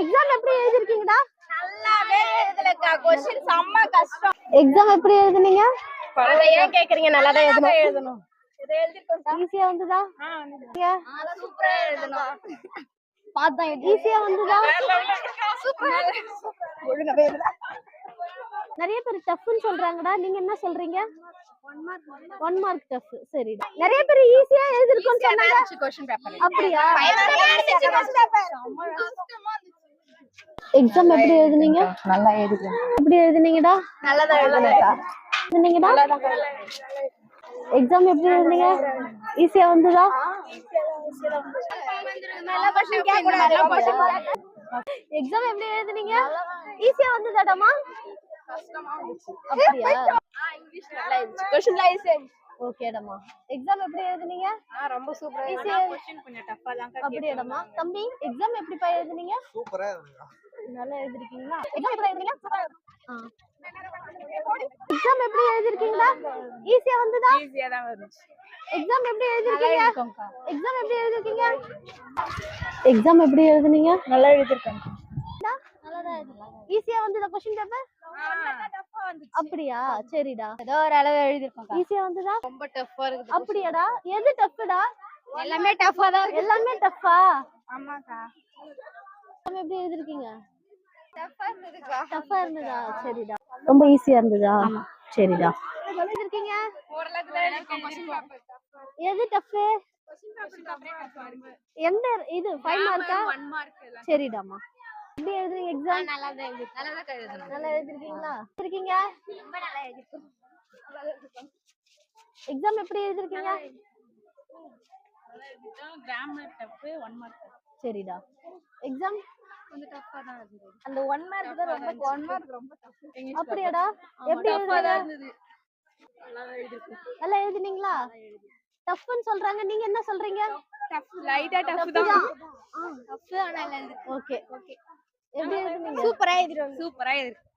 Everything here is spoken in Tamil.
எக்ஸாம் எப்படி எழுதிருக்கீங்கடா? நல்லாவே எழுதலக்கா. கொஸ்டின் செம்ம கஷ்டம். எக்ஸாம் எப்படி எழுதுனீங்க? ஏன் கேக்குறீங்க? நல்லா தான் எழுதணும். எழுதணும் இதை எழுதிருக்கோம் ஈஸியா வந்துதா? சூப்பரா எழுதணும். பார்த்தா ஈஸியா வந்துதா? ஒழுங்காவே எழுத. நிறைய பேர் டஃப்னு சொல்றாங்கடா. நீங்க என்ன சொல்றீங்க? ஒன் மார்க் டஃப் சரிடா. நிறைய பேர் ஈஸியா சொன்னாங்க. பேப்பர் அப்படியா? எக்ஸாம் எப்படி எழுதுனீங்க? நல்லா எழுதுறேன் எப்படி எழுதுனீங்கடா? நல்லா தான் எழுதுனேக்கா எழுதுனீங்கடா? எக்ஸாம் எப்படி எழுதுனீங்க? ஈஸியா வந்துதா? எக்ஸாம் எப்படி எழுதுனீங்க? ஈஸியா வந்துதாடாமா? அப்படியா? இங்கிலீஷ் நல்லா இருந்துச்சு. கொஸ்டின்லாம் ஈஸியா ஓகேடாமா எக்ஸாம் எப்படி எழுதுனீங்க? ரொம்ப சூப்பரா ஈஸியா கொஞ்சம் டஃப்பா தான் அப்படியாடாமா? தம்பி எக்ஸாம் எப்படிப்பா எழுதுனீங்க? சூப்பரா நல்லா எழுதிருக்கீங்களா? எக்ஸாம் எப்படி எழுதுனீங்க எக்ஸாம் எப்படி எழுதிருக்கீங்களா? ஈஸியா வந்துதா? ஈஸியா தான் இருந்துச்சு எக்ஸாம் எப்படி எழுதிருக்கீங்க? எக்ஸாம் எப்படி எழுதிருக்கீங்க? எக்ஸாம் எப்படி எழுதுனீங்க? நல்லா எழுதிருக்கேன் ஈஸியா வந்ததா கொஸ்டின் பேப்பர் அப்படியா? சரிடா. ஏதோ ஒரு அளவு எழுதிருக்கோம் ஈஸியா வந்ததா? ரொம்ப டஃப்பா இருக்குது அப்படியாடா? எது டஃப்டா எல்லாமே டஃப்பா தான் இருக்கு எல்லாமே டஃப்பா ஆமாக்கா. எப்படி எழுதிருக்கீங்க? டஃப்பா இருந்ததா? சரிடா. ரொம்ப ஈஸியா இருந்ததா? சரிடா. பேப்பர் எது டஃப் எந்த இது ஃபைவ் மார்க்கா ஒன் மார்க் எல்லாம். சரிடாமா எப்படி எழுதுறீங்க எக்ஸாம் நல்லா தான் எழுதி நல்லா தான் நல்லா எழுதிருக்கீங்களா? இருக்கீங்க ரொம்ப நல்லா எழுதிருக்கோம். எக்ஸாம் எப்படி எழுதிருக்கீங்க? கிராமர் டஃப் ஒன் மார்க் சரிடா. எக்ஸாம் கொஞ்சம் டஃப்பா தான் இருந்தது. அந்த ஒன் மார்க் தான் ரொம்ப ஒன் மார்க் ரொம்ப டஃப் அப்படியாடா? எப்படி இருந்தது. நல்லா எழுதினீங்களா? டஃப்னு சொல்றாங்க. நீங்க என்ன சொல்றீங்க? டஃப் லைட்டா டஃப் தான். டஃப் ஆனா இருந்து ஓகே ஓகே எப்படி எழுதுனீங்க? சூப்பரா எழுதிருக்கோம் சூப்பரா எழுதிருக்கோம்